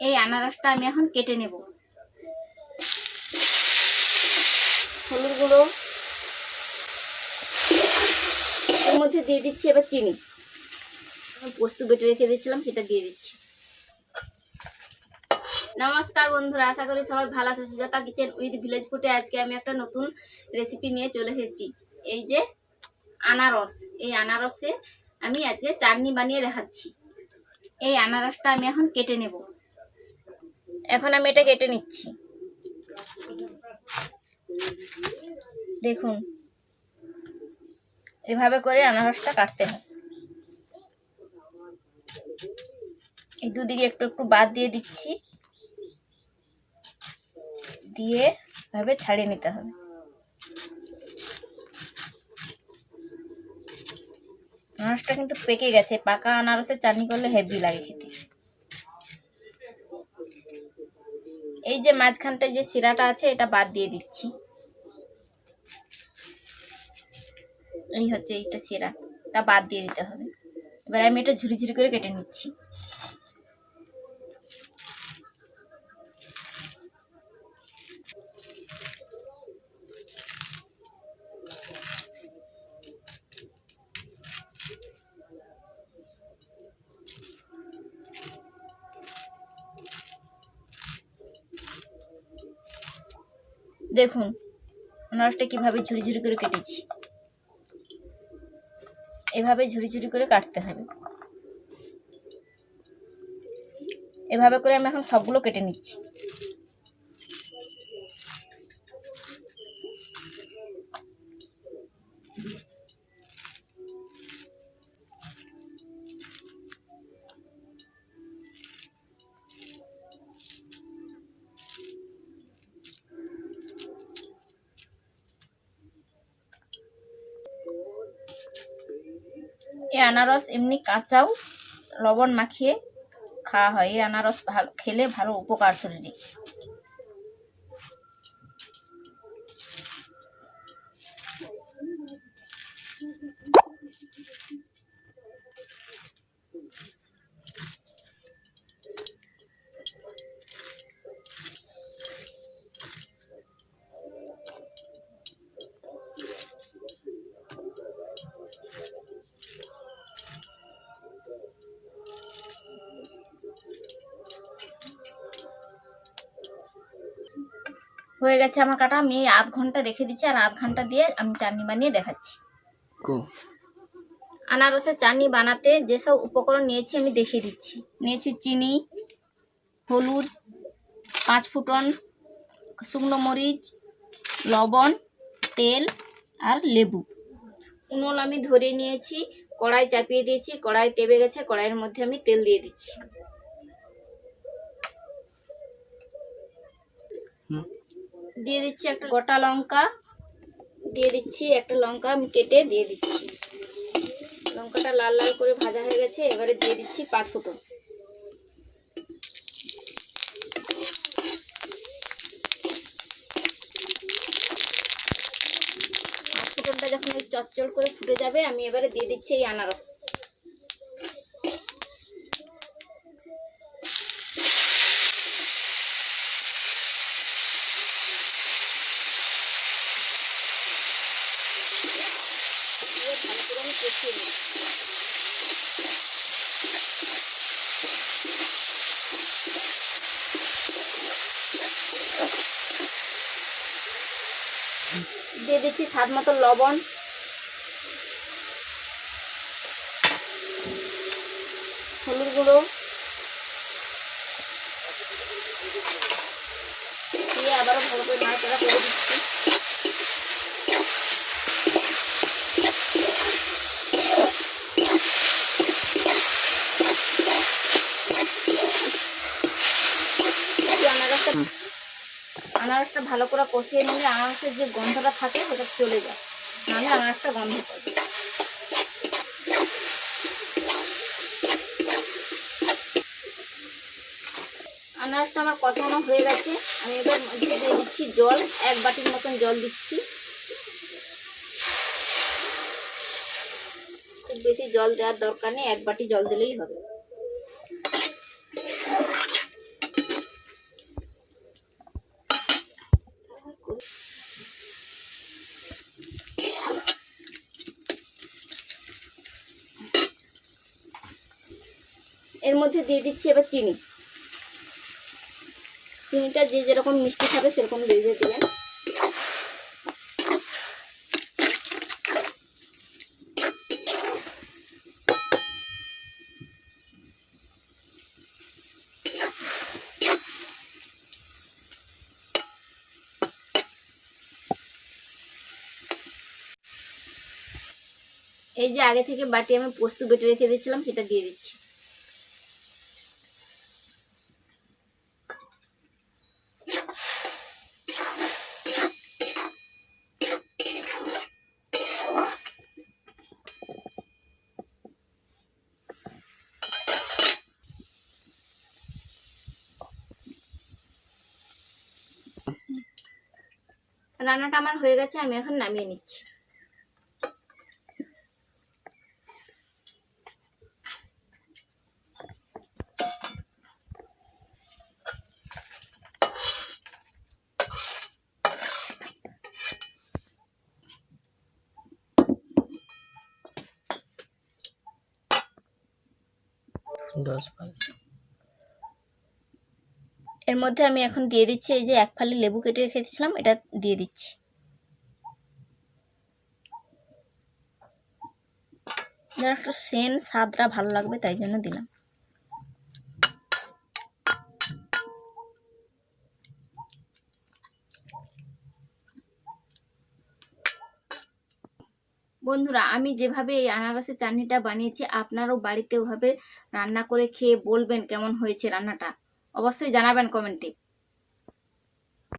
এই আনারসটা আমি এখন কেটে নেব। হলুদ গুঁড়ো। এর মধ্যে দিয়ে দিচ্ছি এবার চিনি। পোস্ত বেটে রেখে দিয়েছিলাম সেটা দিয়ে দিচ্ছি। নমস্কার বন্ধুরা আশা করি সবাই ভালো আছে। সুজাতা কিচেন উইথ ভিলেজ ফুটে আজকে আমি একটা নতুন রেসিপি নিয়ে চলে এসেছি। এই যে আনারস এই আনারসে আমি আজকে চাটনি বানিয়ে দেখাচ্ছি। এই আনারসটা আমি এখন কেটে নেব। এখন আমি এটা কেটে নিচ্ছি। দেখুন। এভাবে করে আনারসটা কাটতে হয়। এই দুদিকে একটু একটু বাদ দিয়ে দিচ্ছি। দিয়ে এভাবে ছাড়িয়ে নিতে হবে। আনারসটা কিন্তু পেকে গেছে। পাকা আনারসের চাটনি করলে হেভি লাগে খেতে। যে মাঝখানটায় যে শিরাটা আছে, এটা বাদ দিয়ে দিচ্ছি। এই হচ্ছে এইটা শিরা, এটা বাদ দিয়ে দিতে হবে। এবার আমি এটা ঝুড়ি ঝুড়ি করে কেটে নিচ্ছি। দেখুন, আনারসটা কীভাবে ঝুড়ি ঝুড়ি করে কেটেছি। এভাবে ঝুড়ি ঝুড়ি করে কাটতে হবে। এভাবে করে আমি এখন সবগুলো কেটে নিচ্ছি। এই আনারস এমনি কাঁচাও লবণ মাখিয়ে খাওয়া হয়। এই আনারস ভালো খেলে ভালো উপকার শরীরে। হয়ে গেছে আমার কাটা আমি আধ ঘণ্টা রেখে দিচ্ছি আর আধ ঘণ্টা দিয়ে আমি চাটনি বানিয়ে দেখাচ্ছি। আনারসের চাটনি বানাতে যেসব উপকরণ নিয়েছি আমি দেখিয়ে দিচ্ছি। নিয়েছি চিনি হলুদ পাঁচ ফুটন শুকনো মরিচ লবণ তেল আর লেবু। উনুন আমি ধরে নিয়েছি কড়াই চাপিয়ে দিয়েছি কড়াই তেবে গেছে কড়াইয়ের মধ্যে আমি তেল দিয়ে দিচ্ছি। হুম। দিয়ে দিচ্ছি একটা গোটা লঙ্কা, দিয়ে দিচ্ছি একটা লঙ্কা আমি কেটে দিয়ে দিচ্ছি। লঙ্কাটা লাল লাল করে ভাজা হয়ে গেছে, এবারে দিয়ে দিচ্ছি পাঁচ ফুটন পাঁচ ফুটনটা যখন ওই চচ্চল করে ফুটে যাবে, আমি এবারে দিয়ে দিচ্ছি এই আনারস। দিয়ে দিচ্ছি স্বাদ মতো লবণ। হলুদ গুঁড়ো। দিয়ে আবারও ভালো করে নাড়াচাড়া করে দিচ্ছি একটু আনারসটা আনারসটা ভালো করে কষিয়ে নিলে আনারসের যে গন্ধটা থাকে সেটা চলে যায়। নাহলে আনারসটা গন্ধ করে আনারসটা আমার কষানো হয়ে গেছে। আমি এবার দিয়ে দিচ্ছি জল, এক বাটির মতন জল দিচ্ছি। খুব বেশি জল দেওয়ার দরকার নেই, এক বাটি জল দিলেই হবে। এর মধ্যে দিয়ে দিচ্ছি এবার চিনি। চিনিটা যে যেরকম মিষ্টি খাবে সেরকম দিয়ে দিবেন এই যে আগে থেকে বাটি আমি পোস্ত বেটে রেখে দিয়েছিলাম, সেটা দিয়ে দিচ্ছি। রান্নাটা আমার হয়ে গেছে আমি এখন নামিয়ে নিচ্ছি। দশ পাঁচ। এর মধ্যে আমি এখন দিয়ে দিচ্ছি এই যে এক ফালি লেবু কেটে রেখে দিয়েছিলাম এটা দিয়ে দিচ্ছি। যেন একটু সেন, স্বাদটা ভালো লাগবে তাই জন্য দিলাম। বন্ধুরা, আমি যেভাবে এই আনারসের চাটনিটা বানিয়েছি, আপনারাও বাড়িতে ওভাবে রান্না করে খেয়ে বলবেন কেমন হয়েছে রান্নাটা। অবশ্যই জানাবেন কমেন্টে।